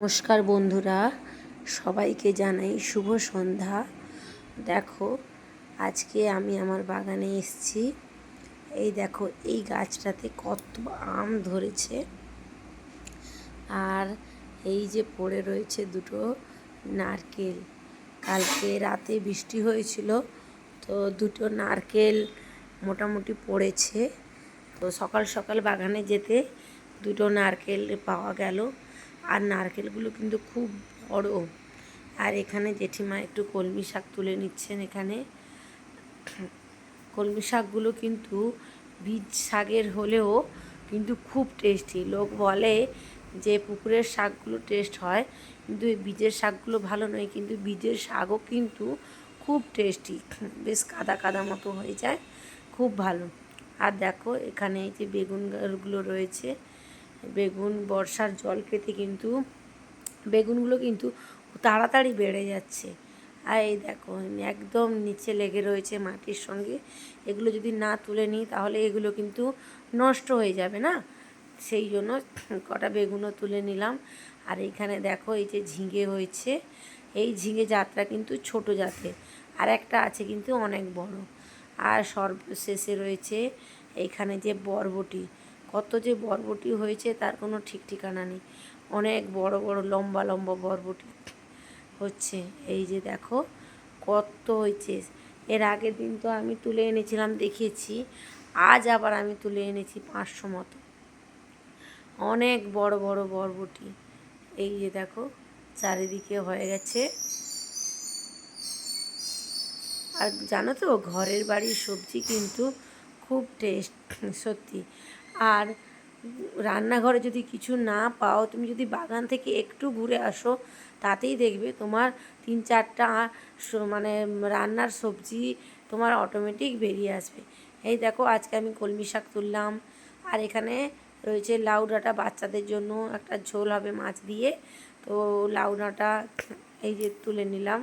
নমস্কার বন্ধুরা, সবাইকে জানাই শুভ সন্ধ্যা। দেখো, আজকে আমি আমার বাগানে এসেছি। এই দেখো, এই গাছটাতে কত আম ধরেছে। আর এই যে পড়ে রয়েছে দুটো নারকেল। কালকে রাতে বৃষ্টি হয়েছিল, তো দুটো নারকেল মোটামুটি পড়েছে। তো সকাল সকাল বাগানে যেতে দুটো নারকেল পাওয়া গেল। আর নারকেলগুলো কিন্তু খুব বড়। আর এখানে জেঠিমা একটু কলমি শাক তুলে নিচ্ছেন এখানে। কলমি শাকগুলো কিন্তু বীজ শাকের হলেও কিন্তু খুব টেস্টি লোক বলে যে পুকুরের শাকগুলো টেস্ট হয়, কিন্তু এই বীজের শাকগুলো ভালো নয়, কিন্তু বীজের শাকও কিন্তু খুব টেস্টি বেশ কাদা কাদা মতো হয়ে যায়, খুব ভালো। আর দেখো এখানে এই যে বেগুন গাছগুলো রয়েছে বেগুন, বর্ষার জল পেতে কিন্তু বেগুনগুলো কিন্তু তাড়াতাড়ি বেড়ে যাচ্ছে। আর এই দেখো, একদম নিচে লেগে রয়েছে মাটির সঙ্গে। এগুলো যদি না তুলে নিই, তাহলে এগুলো কিন্তু নষ্ট হয়ে যাবে না? সেই জন্য কটা বেগুনও তুলে নিলাম। আর এইখানে দেখো, এই যে ঝিঙে হয়েছে। এই ঝিঙে জাতটা কিন্তু ছোট জাতের। আর একটা আছে কিন্তু অনেক বড়। আর সর্বশেষে রয়েছে এইখানে যে বরবটি। কত যে বরবটি হয়েছে, তার কোনো ঠিক ঠিকানা নেই। অনেক বড় বড় লম্বা লম্বা বরবটি হচ্ছে। এই যে দেখো, কত হয়েছে। এর আগের দিন তো আমি তুলে এনেছিলাম, দেখিয়েছি। আজ আবার আমি তুলে এনেছি পাঁচশো মতো। অনেক বড় বড় বরবটি। এই যে দেখো, চারিদিকে হয়ে গেছে। আর জানো তো, ঘরের বাড়ির সবজি কিন্তু খুব টেস্ট, সত্যি। আর রান্নাঘরে যদি কিছু না পাও, তুমি যদি বাগান থেকে একটু ঘুরে আসো, তাতেই দেখবে তোমার তিন চারটা মানে রান্নার সবজি তোমার অটোমেটিক বেরিয়ে আসবে। এই দেখো, আজকে আমি কলমি শাক তুললাম। আর এখানে রয়েছে লাউ ডাঁটা বাচ্চাদের জন্য একটা ঝোল হবে মাছ দিয়ে। তো লাউ ডাঁটা এই যে তুলে নিলাম।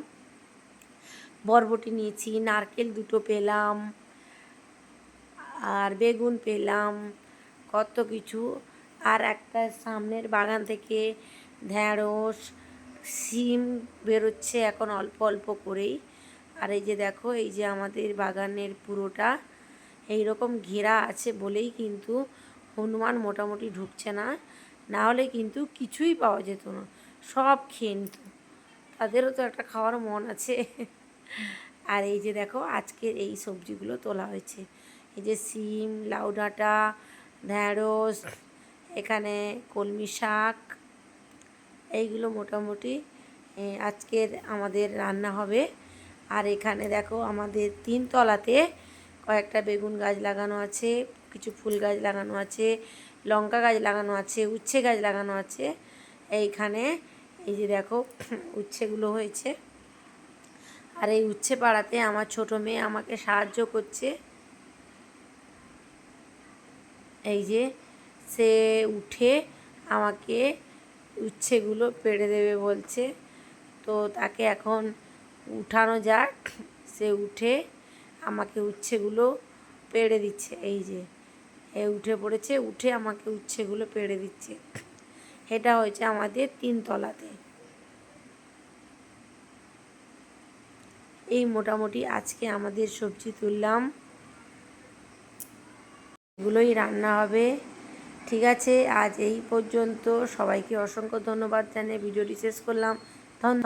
বরবটি নিয়েছি, নারকেল দুটো পেলাম, আর বেগুন পেলাম। কত কিছু। আর একটা সামনের বাগান থেকে ঢ্যাঁড়স সিম বেরোচ্ছে এখন অল্প অল্প করেই। আর এই যে দেখো, এই যে আমাদের বাগানের পুরোটা এই রকম ঘেরা আছে বলেই কিন্তু হনুমান মোটামুটি ঢুকছে না। না হলে কিন্তু কিছুই পাওয়া যেত না, সব খেয়ে নিত। তাদেরও তো একটা খাওয়ার মন আছে। আর এই যে দেখো, আজকের এই সবজিগুলো তোলা হয়েছে। এই যে সিম লাউ ডাঁটা ঢ্যাঁড়স, এখানে কলমি শাক, এইগুলো মোটামুটি আজকের আমাদের রান্না হবে। আর এখানে দেখো আমাদের তিন তলাতে কয়েকটা বেগুন গাছ লাগানো আছে, কিছু ফুল গাছ লাগানো আছে, লঙ্কা গাছ লাগানো আছে, উচ্ছে গাছ লাগানো আছে। এইখানে এই যে দেখো উচ্ছেগুলো হয়েছে। আর এই উচ্ছে পাড়াতে আমার ছোট মেয়ে আমাকে সাহায্য করছে। এই যে সে উঠে আমাকে উচ্ছেগুলো পেড়ে দেবে বলছে। তো তাকে এখন উঠানো যাক। সে উঠে আমাকে উচ্ছেগুলো পেড়ে দিচ্ছে। এই যে এ উঠে পড়েছে, উঠে আমাকে উচ্ছেগুলো পেড়ে দিচ্ছে। এটা হয়েছে আমাদের তিনতলাতে এই মোটামুটি আজকে আমাদের সবজি তুললাম। এগুলোই রান্না হবে। ঠিক আছে, আজ এই পর্যন্ত। সবাইকে অসংখ্য ধন্যবাদ জানিয়ে ভিডিওটি শেষ করলাম। ধন্যবাদ।